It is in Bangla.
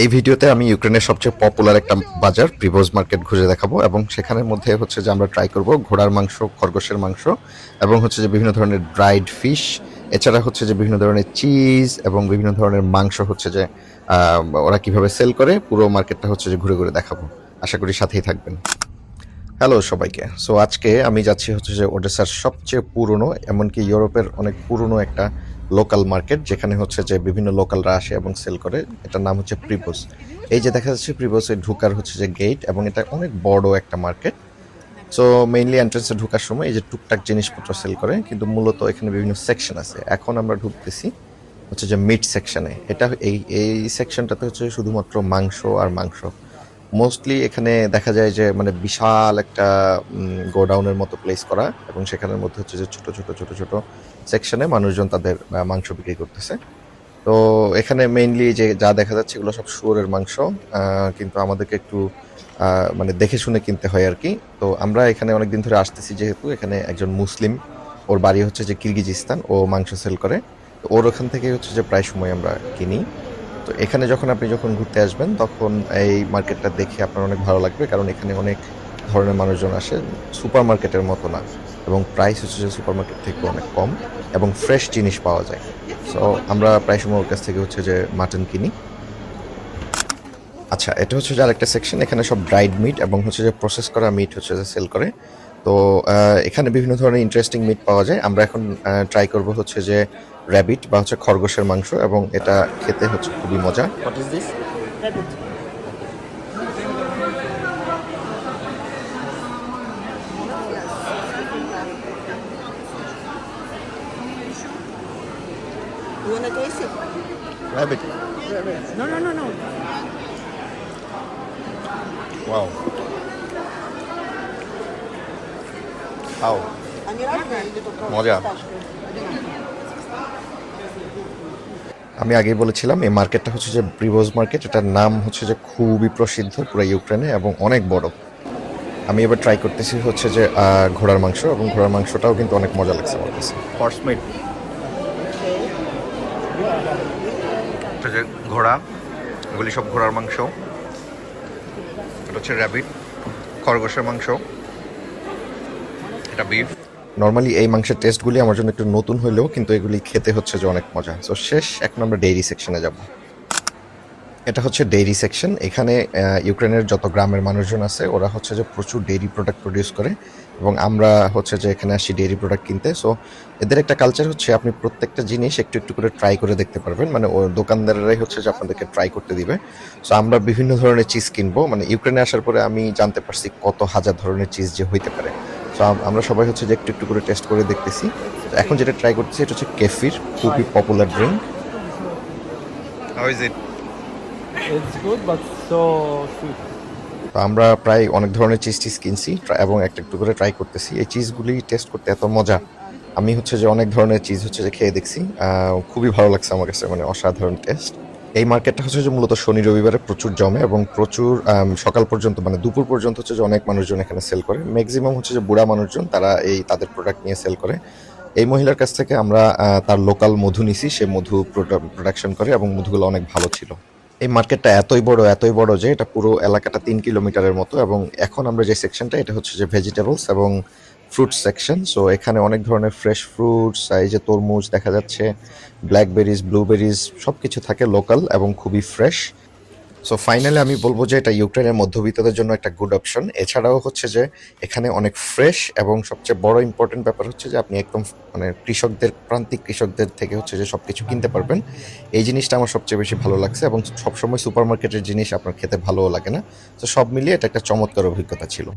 এই ভিডিওতে আমি ইউক্রেনের সবচেয়ে পপুলার একটা বাজার প্রিভোজ মার্কেট ঘুরে দেখাবো এবং সেখানের মধ্যে হচ্ছে যে আমরা ট্রাই করব ঘোড়ার মাংস, খরগোশের মাংস এবং হচ্ছে যে বিভিন্ন ধরনের ড্রাইড ফিশ এছাড়া হচ্ছে যে বিভিন্ন ধরনের চিজ এবং বিভিন্ন ধরনের মাংস হচ্ছে যে ওরা কীভাবে সেল করে, পুরো মার্কেটটা হচ্ছে যে ঘুরে ঘুরে দেখাবো। আশা করি সাথেই থাকবেন। হ্যালো সবাইকে। সো আজকে আমি যাচ্ছি হচ্ছে যে ওডেসার সবচেয়ে পুরনো, এমনকি ইউরোপের অনেক পুরনো একটা লোকাল মার্কেট যেখানে হচ্ছে যে বিভিন্ন লোকালরা আসে এবং সেল করে, এটার নাম হচ্ছে প্রিপোজ এই যে দেখা যাচ্ছে প্রিপোজে ঢুকার হচ্ছে যে গেট এবং এটা অনেক বড় একটা মার্কেট সো মেইনলি এন্ট্রেন্সে ঢুকার সময় এই যে টুকটাক জিনিসপত্র সেল করে, কিন্তু মূলত এখানে বিভিন্ন সেকশন আছে। এখন আমরা ঢুকতেছি হচ্ছে যে মিট সেকশনে এটা এই এই সেকশনটাতে হচ্ছে শুধুমাত্র মাংস আর মাংস। মোস্টলি এখানে দেখা যায় যে মানে বিশাল একটা গোডাউনের মতো প্লেস করা এবং সেখানের মধ্যে হচ্ছে যে ছোট ছোট ছোট ছোট সেকশনে মানুষজন তাদের মাংস বিক্রি করতেছে। তো এখানে মেইনলি যে যা দেখা যাচ্ছে এগুলো সব শুয়োরের মাংস কিন্তু আমাদেরকে একটু মানে দেখে শুনে কিনতে হয় আর কি। তো আমরা এখানে অনেকদিন ধরে আসতেছি যেহেতু এখানে একজন মুসলিম, ওর বাড়ি হচ্ছে যে কিরগিজিস্তান, ও মাংস সেল করে। তো ওর ওখান থেকে হচ্ছে যে প্রায় সময় আমরা কিনি। তো এখানে যখন আপনি যখন ঘুরতে আসবেন, তখন এই মার্কেটটা দেখে আপনার অনেক ভালো লাগবে। কারণ এখানে অনেক ধরনের মানুষজন আসে সুপার মার্কেটের মতো না। এবং প্রাইস হচ্ছে যে সুপার মার্কেট থেকে অনেক কম এবং ফ্রেশ জিনিস পাওয়া যায়। সো আমরা প্রায় সময় ওর কাছ থেকে হচ্ছে যে মাটন কিনি। আচ্ছা এটা হচ্ছে যে আরেকটা সেকশন এখানে সব ড্রাইড মিট এবং হচ্ছে যে প্রসেস করা মিট হচ্ছে যে সেল করে। তো এখানে বিভিন্ন ধরনের ইন্টারেস্টিং মিট পাওয়া যায় আমরা এখন ট্রাই করব হচ্ছে যে র্যাবিট বা হচ্ছে খরগোশের মাংস এবং এটা খেতে হচ্ছে খুবই মজা What is this? Rabbit. You wanna taste it? Rabbit No, no, no, no. Wow খাও। মজা। আমি আগেই বলেছিলাম, এই মার্কেটটা হচ্ছে যে প্রিভোজ মার্কেট, এটার নাম হচ্ছে যে খুবই প্রসিদ্ধ পুরো ইউক্রেনে এবং অনেক বড়। আমি এবার ট্রাই করতেছি হচ্ছে যে ঘোড়ার মাংস এবং ঘোড়ার মাংসটাও কিন্তু অনেক মজা লাগছে আমার কাছে। Horse meat Okay. ঘোড়া, এগুলি সব ঘোড়ার মাংস। এটা হচ্ছে র্যাবিট খরগোশের মাংস। বিফ নর্মালি এই মাংসের টেস্টগুলি আমার জন্য একটু নতুন হলেও কিন্তু এগুলি খেতে হচ্ছে যে অনেক মজা। সো শেষ, এখন আমরা ডেইরি সেকশনে যাব। এটা হচ্ছে ডেইরি সেকশন এখানে ইউক্রেনের যত গ্রামের মানুষজন আছে, ওরা হচ্ছে যে প্রচুর ডেইরি প্রোডাক্ট প্রডিউস করে এবং আমরা হচ্ছে যে এখানে আসি ডেইরি প্রোডাক্ট কিনতে। সো এদের একটা কালচার হচ্ছে আপনি প্রত্যেকটা জিনিস একটু একটু করে ট্রাই করে দেখতে পারবেন। মানে ও দোকানদাররাই হচ্ছে যে আপনাদেরকে ট্রাই করতে দিবে। সো আমরা বিভিন্ন ধরনের চিজ কিনবো। মানে ইউক্রেনে আসার পরে আমি জানতে পারছি কত হাজার ধরনের চিজ যে হইতে পারে। সো আমরা সবাই হচ্ছে যে একটু একটু করে টেস্ট করে দেখতেছি। এখন যেটা ট্রাই করতেছি এটা হচ্ছে কেফির খুবই popular drink how is it. আমরা প্রায় অনেক ধরনের চিজ টিজ কিনছি এবং একটা একটু করে ট্রাই করতেছি। এই চিজগুলি টেস্ট করতে এত মজা। আমি হচ্ছে যে অনেক ধরনের চিজ হচ্ছে যে খেয়ে দেখছি। খুবই ভালো লাগছে আমার কাছে মানে অসাধারণ টেস্ট এই মার্কেটটা হচ্ছে যে মূলত শনি রবিবারে প্রচুর জমে এবং প্রচুর সকাল পর্যন্ত মানে দুপুর পর্যন্ত হচ্ছে যে অনেক মানুষজন এখানে সেল করে। ম্যাক্সিমাম হচ্ছে যে বুড়া মানুষজন তারা এই তাদের প্রোডাক্ট নিয়ে সেল করে। এই মহিলার কাছ থেকে আমরা তার লোকাল মধু নিছি, সে মধু প্রোডাকশন করে এবং মধুগুলো অনেক ভালো ছিল। এই মার্কেটটা এতই বড় এতই বড় যে এটা পুরো এলাকাটা তিন কিলোমিটারের মতো এবং এখন আমরা যে সেকশনটা এটা হচ্ছে যে ভেজিটেবলস এবং ফ্রুটস সেকশন সো এখানে অনেক ধরনের ফ্রেশ ফ্রুটস এই যে তরমুজ দেখা যাচ্ছে ব্ল্যাকবেরিজ ব্লুবেরিজ সব কিছু থাকে লোকাল এবং খুবই ফ্রেশ সো ফাইনালি আমি বলব যে এটা ইউক্রেনের মধ্যবিত্তদের জন্য একটা গুড অপশন এছাড়াও হচ্ছে যে এখানে অনেক ফ্রেশ এবং সবচেয়ে বড় ইম্পর্টেন্ট ব্যাপার হচ্ছে যে আপনি একদম মানে কৃষকদের, প্রান্তিক কৃষকদের থেকে হচ্ছে যে সব কিছু কিনতে পারবেন। এই জিনিসটা আমার সবচেয়ে বেশি ভালো লাগছে এবং সবসময় সুপার মার্কেটের জিনিস আপনার খেতে ভালোও লাগে না। তো সব মিলিয়ে এটা একটা চমৎকার অভিজ্ঞতা ছিল।